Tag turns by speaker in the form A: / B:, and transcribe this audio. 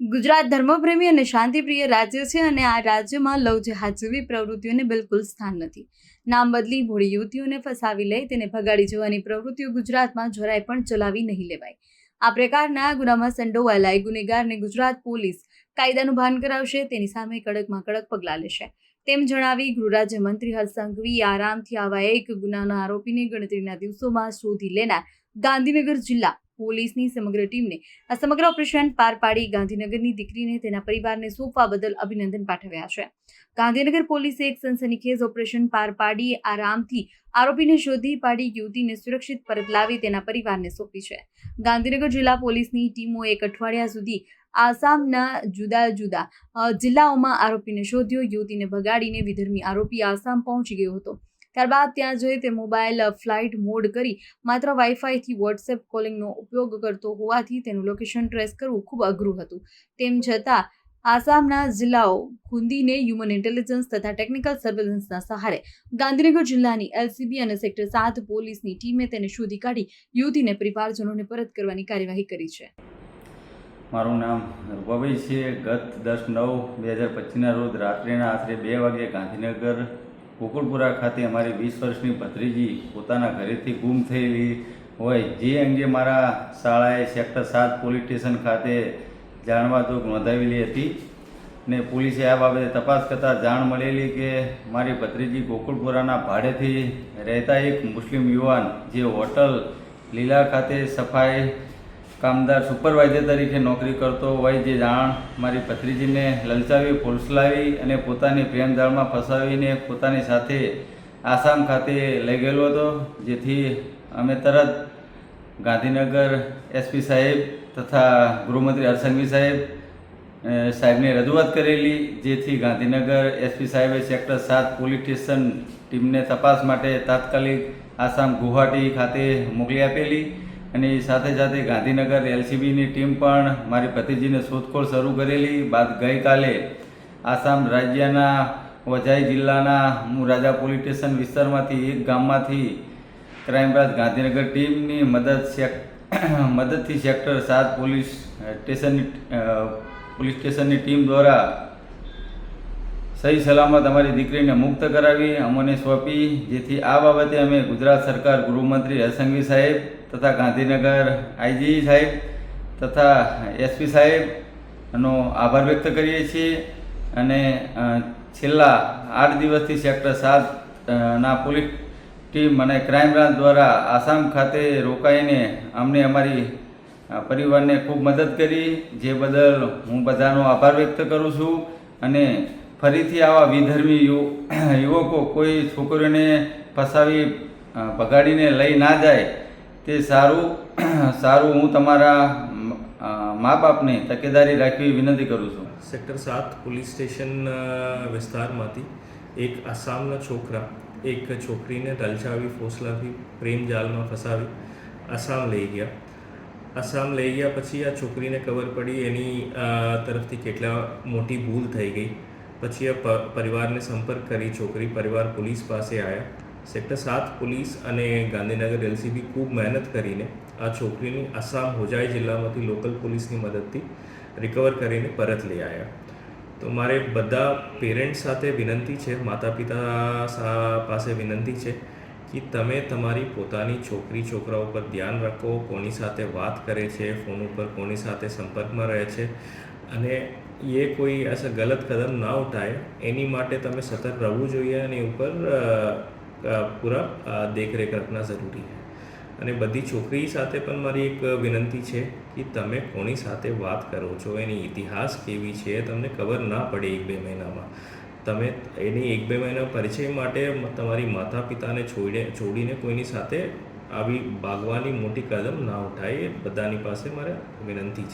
A: ગુજરાત ધર્મપ્રેમી અને શાંતિપ્રિય રાજ્ય છે અને આ રાજ્યમાં લવ જહાજ જેવી પ્રવૃત્તિઓને બિલકુલ સ્થાન નથી. નામ બદલી ભોળી યુવતીઓને ફસાવી લઈ તેને ભગાડી જવાની પ્રવૃત્તિઓ ગુજરાતમાં જરાય પણ ચલાવી નહીં લેવાય. આ પ્રકારના ગુનામાં સંડોવાયેલા એ ગુનેગારને ગુજરાત પોલીસ કાયદાનું ભાન કરાવશે, તેની સામે કડકમાં કડક પગલાં લેશે. તેમ જણાવી ગૃહરાજ્યમંત્રી મંત્રી હર્ષ આરામથી આવા એક ગુનાના આરોપીને ગણતરીના દિવસોમાં શોધી લેનાર ગાંધીનગર જિલ્લા પોલીસની સમગ્ર ટીમને આ સમગ્ર ઓપરેશન પાર પાડી ગાંધીનગરની દીકરીને તેના પરિવારને સોંપવા બદલ અભિનંદન પાઠવ્યા છે. ગાંધીનગર પોલીસે એક સનસનીખેજ ઓપરેશન પાર પાડી આરામથી આરોપીને શોધી પાડી યુવતીને સુરક્ષિત પરત લાવી તેના પરિવારને સોંપી છે. ગાંધીનગર જિલ્લા પોલીસની ટીમો એક અઠવાડિયા સુધી આસામના જુદા જુદા જિલ્લાઓમાં આરોપીને શોધ્યો, યુવતીને ભગાડીને વિધર્મી આરોપી આસામ પહોંચી ગયો હતો. ત્યારબાદ ત્યાં જઈ તે મોબાઈલ ફ્લાઇટ મોડ કરી માત્ર વાઈફાઈથી વોટ્સએપ કોલિંગનો ઉપયોગ કરતો હોવાથી તેનું લોકેશન ટ્રેસ કરવું ખૂબ અઘરું હતું. તેમ છતાં, આસામના જિલ્લાઓ ખુંદીને હ્યુમન ઇન્ટેલિજન્સ તથા ટેકનિકલ સર્વેલન્સના સહારે ગાંધીનગર જિલ્લાની એલસીબી અને સેક્ટર સાત પોલીસની ટીમે તેને શોધી કાઢી યુવતીને પરિવારજનોને પરત કરવાની કાર્યવાહી કરી છે.
B: મારું નામ રૂપાભાઈ છે. ગત દસ નવ બે હજાર પચીસના રોજ રાત્રિના આશરે બે વાગે ગાંધીનગર ગોકુળપુરા ખાતે અમારી વીસ વર્ષની ભત્રીજી પોતાના ઘરેથી ગુમ થયેલી હોય, જે અંગે મારા શાળાએ સેક્ટર સાત પોલીસ સ્ટેશન ખાતે જાણવા તો નોંધાવેલી હતી. ને પોલીસે આ બાબતે તપાસ કરતાં જાણ મળેલી કે મારી ભત્રીજી ગોકુળપુરાના ભાડેથી રહેતા એક મુસ્લિમ યુવાન, જે હોટલ લીલા ખાતે સફાઈ કામદાર સુપરવાઇઝર તરીકે નોકરી કરતો હોય જે જાણ મારી ભત્રીજીને લલચાવી ફોસલાવી અને પોતાની પ્રેમ જાળમાં ફસાવીને પોતાની સાથે આસામ ખાતે લઈ ગયેલો હતો, જેથી અમે તરત ગાંધીનગર એસપી સાહેબ તથા ગૃહમંત્રી હરસંઘવી સાહેબ સાહેબને રજૂઆત કરેલી, જેથી ગાંધીનગર એસપી સાહેબે સેક્ટર સાત પોલીસ સ્ટેશન ટીમને તપાસ માટે તાત્કાલિક આસામ ગુવાહાટી ખાતે મોકલી આપેલી. અને સાથે સાથે ગાંધીનગર એલસીબીની ટીમ પણ મારી પતિજીને શોધખોળ શરૂ કરેલી. બાદ ગઈકાલે આસામ રાજ્યના વજાઈ જિલ્લાના મુરાજા રાજા પોલીસ સ્ટેશન વિસ્તારમાંથી એક ગામમાંથી ક્રાઇમ બ્રાન્ચ ગાંધીનગર ટીમની મદદ મદદથી સેક્ટર સાત પોલીસ સ્ટેશનની પોલીસ સ્ટેશનની ટીમ દ્વારા સહી સલામત અમારી દીકરીને મુક્ત કરાવી અમને સોંપી, જેથી આ બાબતે અમે ગુજરાત સરકાર ગૃહમંત્રી હરસંઘવી સાહેબ તથા ગાંધીનગર આઈજી સાહેબ તથા એસપી સાહેબનો આભાર વ્યક્ત કરીએ છીએ. અને છેલ્લા આઠ દિવસથી સેક્ટર સાત ના પોલીસ ટીમ અને ક્રાઇમ બ્રાન્ચ દ્વારા આસામ ખાતે રોકાઈને અમને અમારી પરિવારને ખૂબ મદદ કરી, જે બદલ હું બધાનો આભાર વ્યક્ત કરું છું. અને ફરીથી આવા વિધર્મી યુવકો કોઈ છોકરીઓને ફસાવી ભગાડીને લઈ ના જાય, તે સારું સારું હું તમારા, મા બાપને તકેદારી રાખવી વિનંતી કરું છું.
C: સેક્ટર સાત પોલીસ સ્ટેશન વિસ્તારમાંથી એક આસામના છોકરા, એક છોકરીને લલચાવી ફોસલાવી પ્રેમ જાલમાં ફસાવી આસામ લઈ ગયા. આસામ લઈ ગયા પછી આ છોકરીને ખબર પડી એની તરફથી કેટલા મોટી ભૂલ થઈ ગઈ. પછી આ પરિવારને સંપર્ક કરી છોકરી પરિવાર પોલીસ પાસે આવ્યા સેક્ટર સાત પોલીસ અને ગાંધીનગર એલસીબી ખૂબ મહેનત કરીને આ છોકરીની આસામ હોજાઈ જિલ્લામાંથી લોકલ પોલીસની મદદથી રિકવર કરીને પરત લઈ આવ્યા તો મારે બધા પેરેન્ટ્સ સાથે વિનંતી છે માતા પિતા પાસે વિનંતી છે કે તમે તમારી પોતાની છોકરી, છોકરા ઉપર ધ્યાન રાખો, કોની સાથે વાત કરે છે, ફોન ઉપર કોની સાથે સંપર્કમાં રહે છે અને એ કોઈ ऐसा ગલત કદમ ના ઉઠાય. એની માટે તમે સતર્ક રહેવું જોઈએ અને ઉપર પૂરા દેખરેખ રાખના જરૂરી છે. અને બધી છોકરી સાથે પણ મારી એક વિનંતી છે કે તમે કોની સાથે વાત કરો છો? એની ઇતિહાસ કેવી છે? તમને ખબર ના પડે એક બે મહિનામાં. તમે એની એક બે મહિના પરિચય માટે તમારી માતા પિતાને છોડે, છોડીને કોઈની સાથે આવી ભાગવાની મોટી કદમ ના ઉઠાય એ બધાની પાસે મારે વિનંતી છે.